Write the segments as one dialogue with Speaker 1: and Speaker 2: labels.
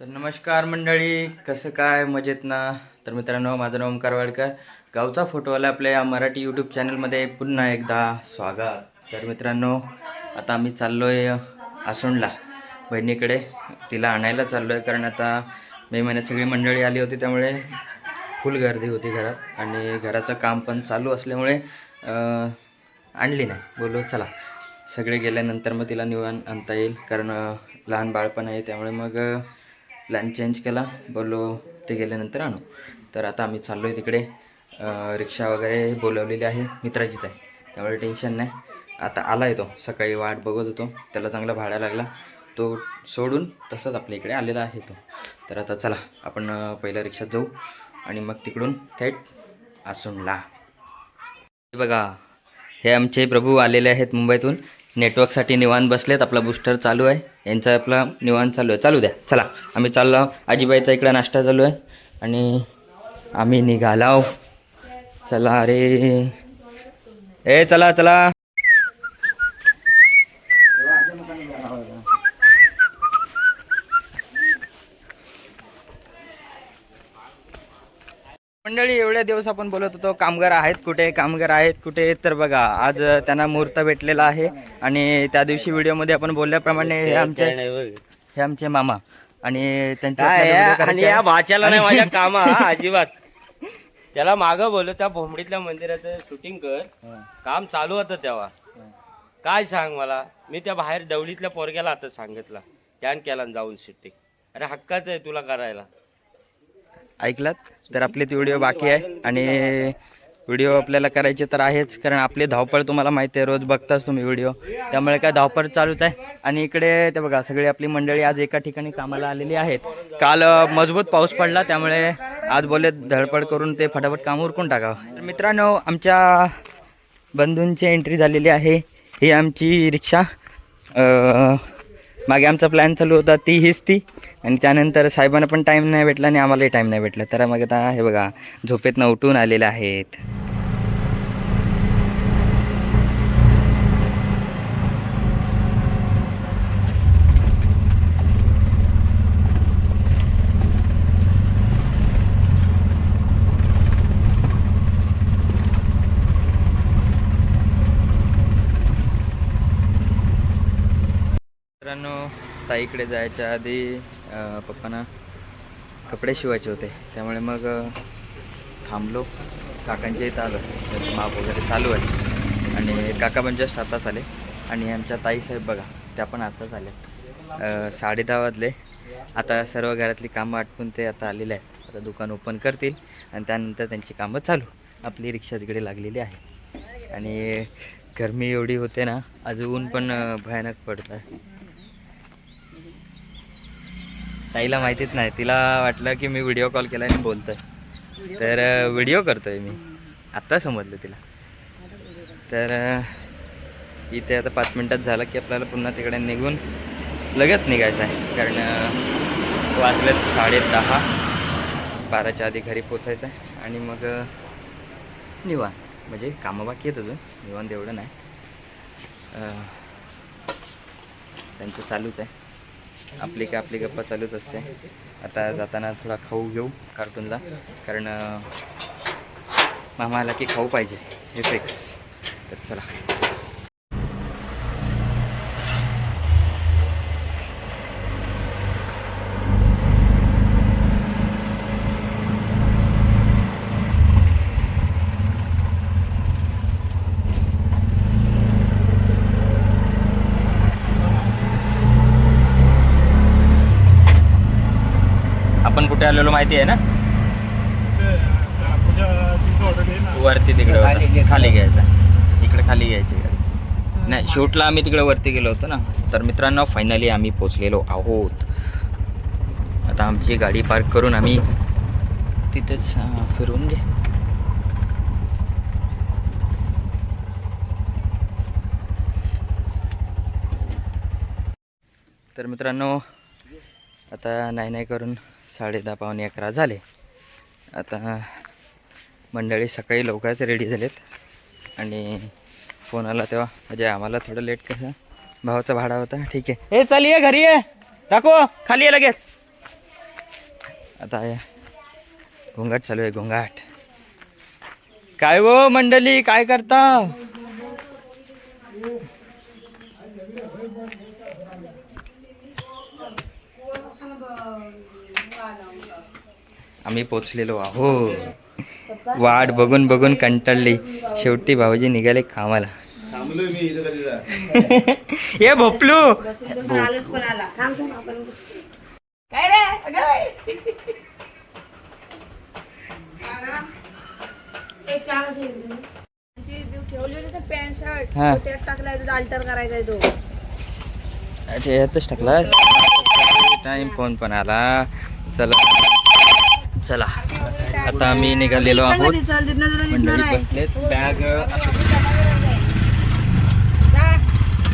Speaker 1: तर नमस्कार मंडळी कसं काय? मजेत ना? तर मित्रांनो माझं नाव ओमकार वाडकर. गावचा फोटोवाला आपल्या या मराठी यूट्यूब चॅनलमध्ये पुन्हा एकदा स्वागत. तर मित्रांनो आता आम्ही चाललो आहे आसोंडला बहिणीकडे. तिला आणायला चाललो आहे कारण आता मे महिन्यात सगळी मंडळी आली होती त्यामुळे फुल गर्दी होती घरात. आणि घराचं काम पण चालू असल्यामुळे आणली नाही. बोललो चला सगळे गेल्यानंतर मग तिला निवान आणता येईल कारण लहान बाळ पण आहे त्यामुळे मग प्लॅन चेंज केला. बोललो ते गेल्यानंतर आणू. तर आता आम्ही चाललो आहे तिकडे रिक्षा वगैरे बोलवलेली आहे. मित्राचीच आहे. त्यामुळे टेन्शन नाही. आता आला आहे तो. सकाळी वाट बघत होतो. त्याला चांगला भाडा लागला. तो सोडून तसंच आपल्या इकडे आलेला आहे तो. तर आता चला आपण पहिल्या रिक्षात जाऊ. आणि मग तिकडून थेट आसूनला. हे बघा. हे आमचे प्रभू आलेले आहेत मुंबईतून. नेटवर्कसाठी निवांत बसलेत. आपला बुस्टर चालू आहे. यांचा आपला निवांत चालू आहे. चालू द्या. चला. आम्ही चाललो. आजीबाईचा इकडं नाश्ता चालू आहे. आणि आम्ही निघालाव चला अरे ए चला चला मंडळी एवढ्या दिवस आपण बोलत होतो कामगार आहेत कुठे कामगार आहेत कुठे? तर बघा आज त्यांना मुहूर्त भेटलेला आहे आणि त्या दिवशी व्हिडिओमध्ये आपण बोलल्याप्रमाणे हे आमचे हे आमचे मामा आणि त्यांचे
Speaker 2: काय
Speaker 1: आपल्याला
Speaker 2: आहे?
Speaker 1: video करायचे
Speaker 2: आणि या
Speaker 1: आहे.
Speaker 2: भाच्याला नाही माझ्या कामा अजिबात. त्याला माग बोललो त्या भोमडीतल्या मंदिराचं शूटिंग कर. काम चालू होतं तेव्हा. काय सांग मला? मी त्या बाहेर दवडीतल्या पोरग्याला आता सांगितलं. त्यान केला जाऊन शूटिंग अरे हक्काच आहे तुला करायला.
Speaker 1: ऐकलात? तर आपले ते व्हिडिओ बाकी आहे आणि व्हिडिओ आपल्याला करायचे तर आहेच कारण आपली धावपळ तुम्हाला माहिती आहे रोज बघताच तुम्ही व्हिडिओ. त्यामुळे काय धावपळ चालूच आहे. आणि इकडे ते बघा सगळी आपली मंडळी आज एका ठिकाणी कामाला आलेली आहेत. काल मजबूत पाऊस पडला त्यामुळे आज बोलले धडपड करून ते फटाफट काम उरकून टाकावं. तर मित्रांनो आमच्या बंधूंची एंट्री झालेली आहे. ही आमची रिक्षा. मागे आमचा प्लॅन चालू होता ती हीच ती. आणि त्यानंतर साहेबांना पण टाईम नाही भेटला आणि आम्हालाही टाईम नाही भेटला. तर मग आता हे बघा झोपेतनं उठून आलेले आहेत. मित्रांनो ताईकडे जायच्या आधी पप्पांना कपडे शिवायचे होते. त्यामुळे मग थांबलो. काकांच्या इथं आलो. माप वगैरे चालू आहे. आणि काका पण जस्ट आताच आले. आणि आमच्या ताईसाहेब बघा त्या पण आताच आल्या. साडे दहा वाजले. आता सर्व घरातली कामं आटपून ते आता आलेले आहेत. आता दुकान ओपन करतील आणि त्यानंतर त्यांची कामं चालू. आपली रिक्षा तिकडे लागलेली आहे. आणि गरमी एवढी होते ना आज ऊन पण भयानक पडत आहे ताईला माहितीच नाही. तिला वाटलं की मी व्हिडिओ कॉल केला आणि बोलतोय. तर व्हिडिओ करतोय मी. आत्ता समजलं तिला. तर इथे आता पाच मिनटात झालं की आपल्याला पुन्हा तिकडे निघून लगेच निघायचं आहे. कारण वाजलेत साडे दहा. बाराच्या आधी घरी पोचायचं आहे. आणि मग निवान निवांत. म्हणजे कामं बाकी आहेत अजून. निवांत एवढं नाही. त्यांचं चालूच आहे. आपली का आपली गप्पा चालूच असते. आता जाताना थोडा खाऊ घेऊ कार्टूनला. कारण मामाला मामा आला की खाऊ पाहिजे. हे फिक्स तर चला आपण कुठे आलेलो माहिती आहे ना? वरती तिकडे. खाली घ्यायचा. इकडे खाली घ्यायची गाडी. नाही शूटला आम्ही तिकडे वरती गेलो होतो ना. तर मित्रांनो फायनली आम्ही पोचलेलो आहोत. आता आमची गाडी पार्क करून आम्ही तिथेच फिरून घे. तर मित्रांनो आता नाही नाही करून साडे दहा पावणे अकरा झाले. आता मंडळी सकाळी लवकरच रेडी झालेत. आणि फोन आला तेव्हा म्हणजे आम्हाला थोडं लेट कसं? भावाचा भाडा होता. ठीक आहे. हे चाल ये घरी ये. टाको खाली ये लगेच. आता या. घोंगाट चालू आहे घोंगाट काय वो मंडळी काय करता आम्ही पोचलेलो आहो वाट बघून बघून कंटाळली. शेवटी भाऊजी निघाले कामाला. ये भोपलू. यातच टाकला टाइम फोन पण आला. चला. आता आम्ही निघालेलो आहोत. मंडळी बसलेत. बॅग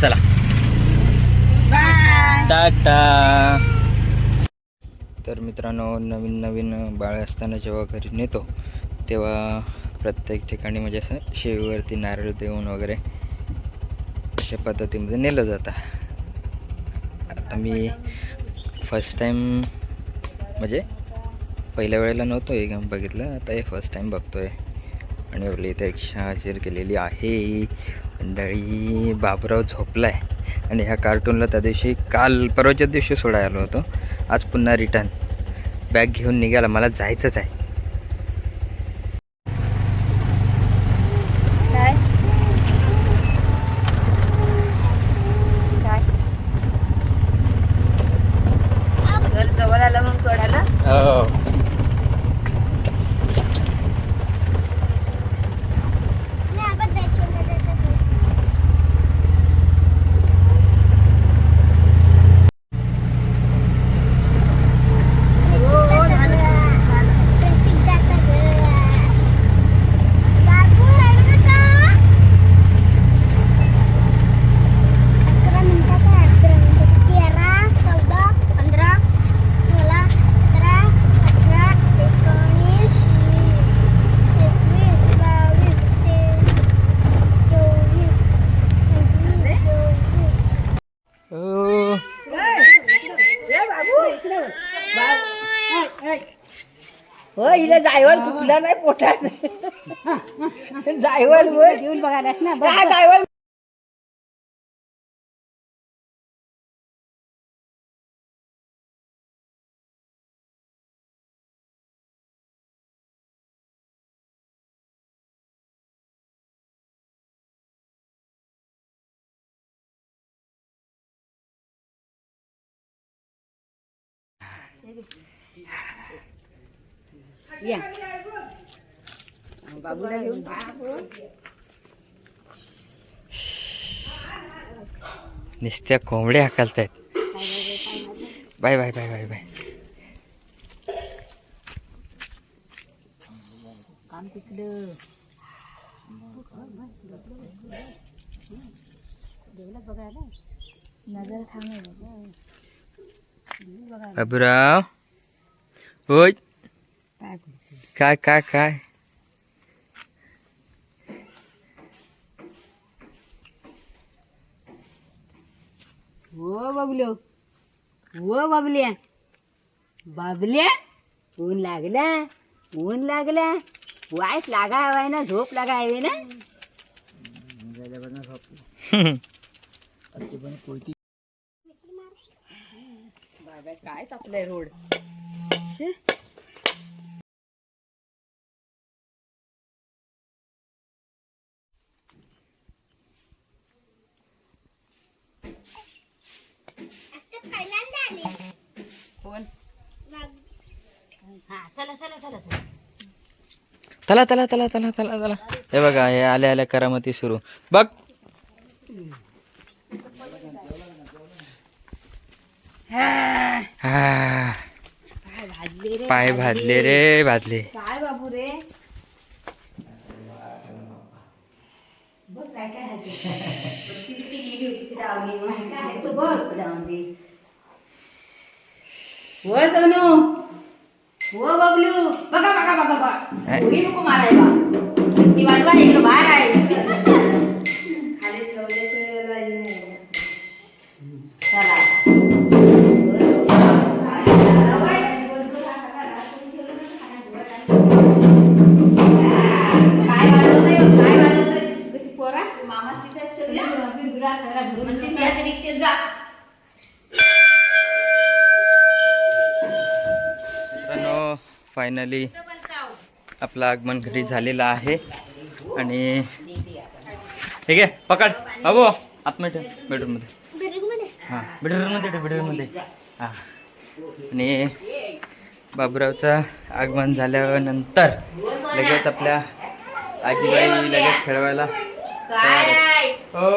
Speaker 1: चला. टाटा. तर मित्रांनो नवीन नवीन बाळ असताना जेव्हा घरी नेतो तेव्हा प्रत्येक ठिकाणी म्हणजे असं शेवीवरती नारळ देऊन वगैरे अशा पद्धतीमध्ये नेलं जातं. आता मी फर्स्ट टाईम म्हणजे पहिल्या वेळेला नव्हतो हे गेम बघितलं. आता हे फर्स्ट टाईम बघतो आहे आणि आपली इथे रिक्षा हजर केलेली आहे. मंडळी बाबराव झोपला आहे आणि ह्या कार्टूनला त्या दिवशी काल परवाच्याच दिवशी सोडायला आलो होतो. आज पुन्हा रिटर्न बॅग घेऊन निघाला. मला जायचंच आहे. हो
Speaker 3: हिला जायवल कुठला नाही पोटात जायवल येऊन बघायलास ना जायवल या. बाबूला घेऊन
Speaker 1: नुसत्या कोंबड्या हाकलतायत. Bye bye bye bye bye.
Speaker 3: काम तिथलं नजर
Speaker 1: बाबूराव. होय. काय काय काय
Speaker 3: हो बाबलो हो बाबल्या बाबल्या ऊन लागला ऊन लागला वाईट लागा हवाय ना झोप लागा हवी ना? काय तापलंय रोड?
Speaker 4: चला चला चला
Speaker 1: चला. चला चला हे बघा हे आल्या आल्या करामती सुरू. बघ. पाय भाजले रे भाजले.
Speaker 3: काय काय ઓ બબલુ બગા બગા બગા બગા ઉડી નું મારે બા ની વાદવા એકલો બહાર આય.
Speaker 1: फायनली आपलं आगमन घरी झालेलं आहे. आणि ठीक आहे पकड. अबो आतमध्ये ठेव बेडरूममध्ये हां बेडरूममध्ये ठेव बेडरूममध्ये हां. आणि बाबूरावचं आगमन झाल्यानंतर लगेच आपल्या आजीबाई लगेच खेळवायला
Speaker 3: काय
Speaker 1: हो.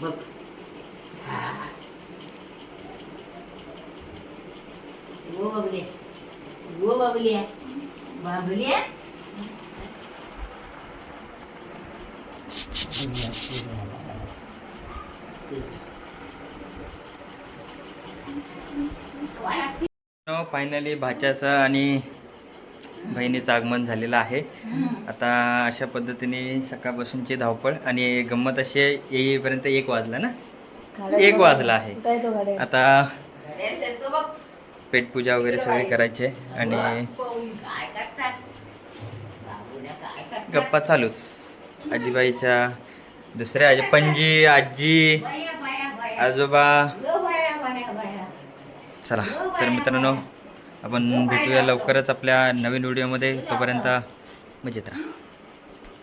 Speaker 3: बघ वो बाबली वो बाबली आहे बाबली आहे
Speaker 1: फायनली भाच्याचं आणि बहिणीचं आगमन झालेलं आहे. आता अशा पद्धतीने सकाळपासूनची धावपळ आणि गंमत अशी येईपर्यंत एक वाजला ना? एक वाजला आहे. आता पेटपूजा वगैरे सगळी करायची आणि गप्पा चालूच. आजीबाईच्या दुसऱ्या आजी पणजी आजी. आजोबा. चला तर मित्रांनो आपण भेटूया लवकरच आपल्या नवीन व्हिडिओमध्ये. तोपर्यंत मजेत राहा.